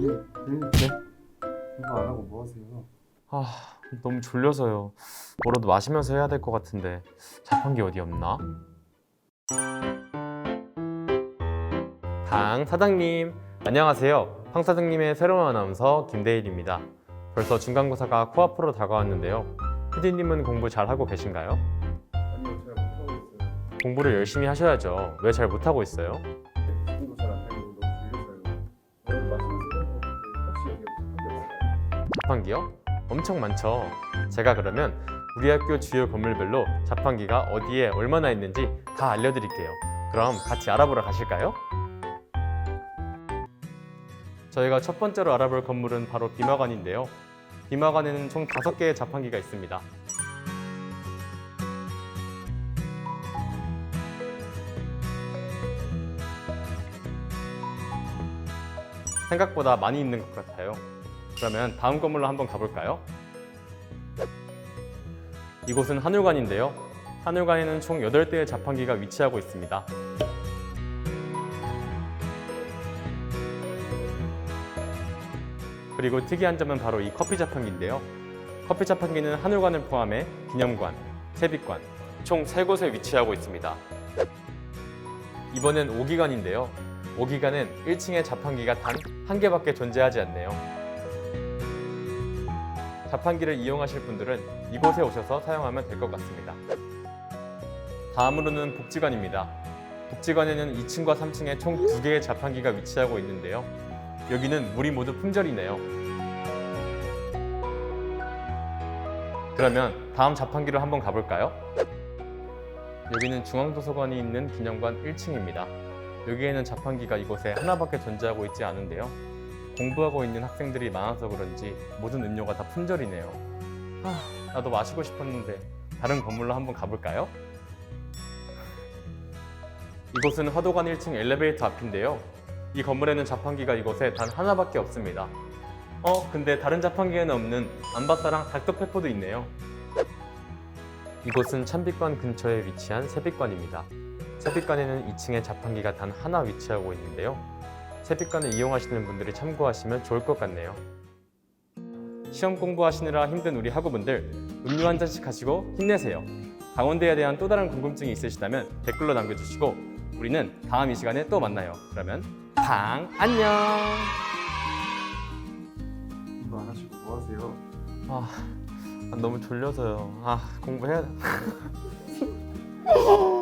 네? 공부 안 하고 뭐 하세요? 아 너무 졸려서요. 뭐라도 마시면서 해야 될 것 같은데 자판기 어디 없나? 당 사장님 안녕하세요. 황 사장님의 새로운 아나운서 김대일입니다. 벌써 중간고사가 코앞으로 다가왔는데요. 피디님은 공부 잘 하고 계신가요? 아니요 잘 못하고 있어요. 공부를 열심히 하셔야죠. 왜 잘 못하고 있어요? 자판기요? 엄청 많죠. 제가 그러면 우리 학교 주요 건물별로 자판기가 어디에 얼마나 있는지 다 알려드릴게요. 그럼 같이 알아보러 가실까요? 저희가 첫 번째로 알아볼 건물은 바로 비마관인데요. 비마관에는 총 5개의 자판기가 있습니다. 생각보다 많이 있는 것 같아요. 그러면 다음 건물로 한번 가볼까요? 이곳은 한울관인데요. 한울관에는 총 8대의 자판기가 위치하고 있습니다. 그리고 특이한 점은 바로 이 커피 자판기인데요. 커피 자판기는 한울관을 포함해 기념관, 세빛관, 총 3곳에 위치하고 있습니다. 이번엔 5기관인데요. 5기관은 1층에 자판기가 단 한 개밖에 존재하지 않네요. 자판기를 이용하실 분들은 이곳에 오셔서 사용하면 될 것 같습니다. 다음으로는 복지관입니다. 복지관에는 2층과 3층에 총 2개의 자판기가 위치하고 있는데요. 여기는 물이 모두 품절이네요. 그러면 다음 자판기로 한번 가볼까요? 여기는 중앙도서관이 있는 기념관 1층입니다. 여기에는 자판기가 이곳에 하나밖에 존재하고 있지 않은데요. 공부하고 있는 학생들이 많아서 그런지 모든 음료가 다 품절이네요. 아, 나도 마시고 싶었는데 다른 건물로 한번 가볼까요? 이곳은 화도관 1층 엘리베이터 앞인데요. 이 건물에는 자판기가 이곳에 단 하나밖에 없습니다. 어, 근데 다른 자판기에는 없는 안바사랑 닥터페퍼도 있네요. 이곳은 찬빛관 근처에 위치한 세빛관입니다. 세빛관에는 2층에 자판기가 단 하나 위치하고 있는데요. 세빛관을 이용하시는 분들이 참고하시면 좋을 것 같네요. 시험 공부하시느라 힘든 우리 학우분들 음료 한 잔씩 하시고 힘내세요. 강원대에 대한 또 다른 궁금증이 있으시다면 댓글로 남겨주시고 우리는 다음 이 시간에 또 만나요. 그러면 당 안녕. 공부 안 하시고 뭐 하세요? 아 너무 졸려서요. 아 공부해야 돼.